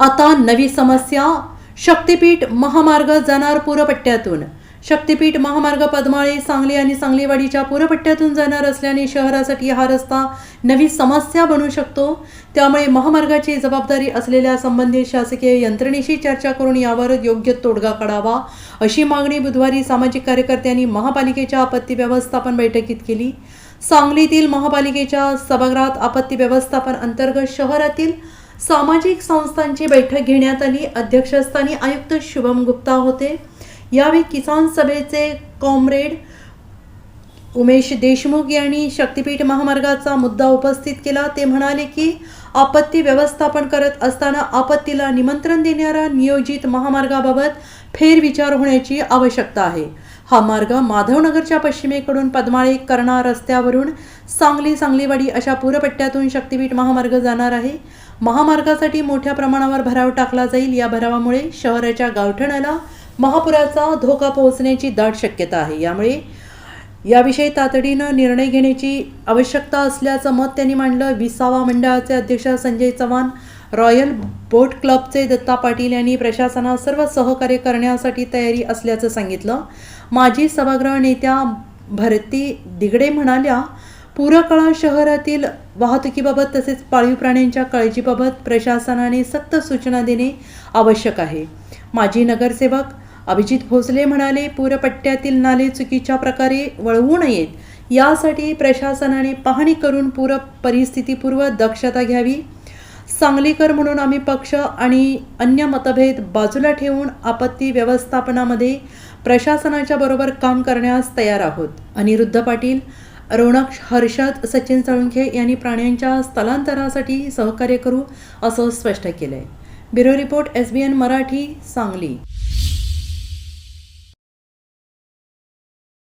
आता नवी समस्या. शक्तिपीठ महामार्ग जाणार पूरपट्ट्यातून. शक्तीपीठ महामार्ग पद्माळे सांगली आणि सांगलीवाडीच्या पूरपट्ट्यातून जाणार असल्याने शहरासाठी हा रस्ता नवी समस्या बनू शकतो. त्यामुळे महामार्गाची जबाबदारी असलेल्या संबंधित शासकीय यंत्रणेशी चर्चा करून यावर योग्य तोडगा काढावा अशी मागणी बुधवारी सामाजिक कार्यकर्त्यांनी महापालिकेच्या आपत्ती व्यवस्थापन बैठकीत केली. सांगलीतील महापालिकेच्या सभागृहात आपत्ती व्यवस्थापन अंतर्गत शहरातील सामाजिक संस्थांची बैठक घेण्यात आली. अध्यक्षस्थानी आयुक्त शुभम गुप्ता होते. यावेळी किसान सभेचे कॉम्रेड उमेश देशमुख यांनी शक्तिपीठ महामार्गाचा मुद्दा उपस्थित केला. ते म्हणाले की आपत्ती व्यवस्थापन करत असताना आपत्तीला निमंत्रण देणाऱ्या नियोजित महामार्गाबाबत फेरविचार होण्याची आवश्यकता आहे. हा मार्ग माधवनगरच्या पश्चिमेकडून पद्माळे कर्णा रस्त्यावरून सांगली सांगलीवाडी अशा पूरपट्ट्यातून शक्तिपीठ महामार्ग जाणार आहे. महामार्गासाठी मोठ्या प्रमाणावर भराव टाकला जाईल. या भरावामुळे शहराच्या गावठणाला महापुराचा धोका पोहोचण्याची दाट शक्यता आहे. यामुळे याविषयी तातडीनं निर्णय घेण्याची आवश्यकता असल्याचं मत त्यांनी मांडलं. विसावा मंडळाचे अध्यक्ष संजय चव्हाण रॉयल बोट क्लबचे दत्ता पाटील यांनी प्रशासनास सर्व सहकार्य करण्यासाठी तयारी असल्याचं सांगितलं. माजी सभागृह नेत्या भरती दिगडे म्हणाल्या पूरकाळा शहरातील वाहतुकीबाबत तसेच पाळीव प्राण्यांच्या काळजीबाबत प्रशासनाने सक्त सूचना देणे आवश्यक आहे. माजी नगरसेवक अभिजित भोसले म्हणाले पूरपट्ट्यातील नाले चुकीच्या प्रकारे वळवू नयेत. यासाठी प्रशासनाने पाहणी करून पूर परिस्थितीपूर्व दक्षता घ्यावी. सांगलीकर म्हणून आम्ही पक्ष आणि अन्य मतभेद बाजूला ठेवून आपत्ती व्यवस्थापनामध्ये प्रशासनाच्या बरोबर काम करण्यास तयार आहोत. अनिरुद्ध पाटील रोणक हर्षद सचिन साळुंखे यांनी प्राण्यांच्या स्थलांतरासाठी सहकार्य करू असं स्पष्ट केलंय. Bureau report S B N Marathi Sangli.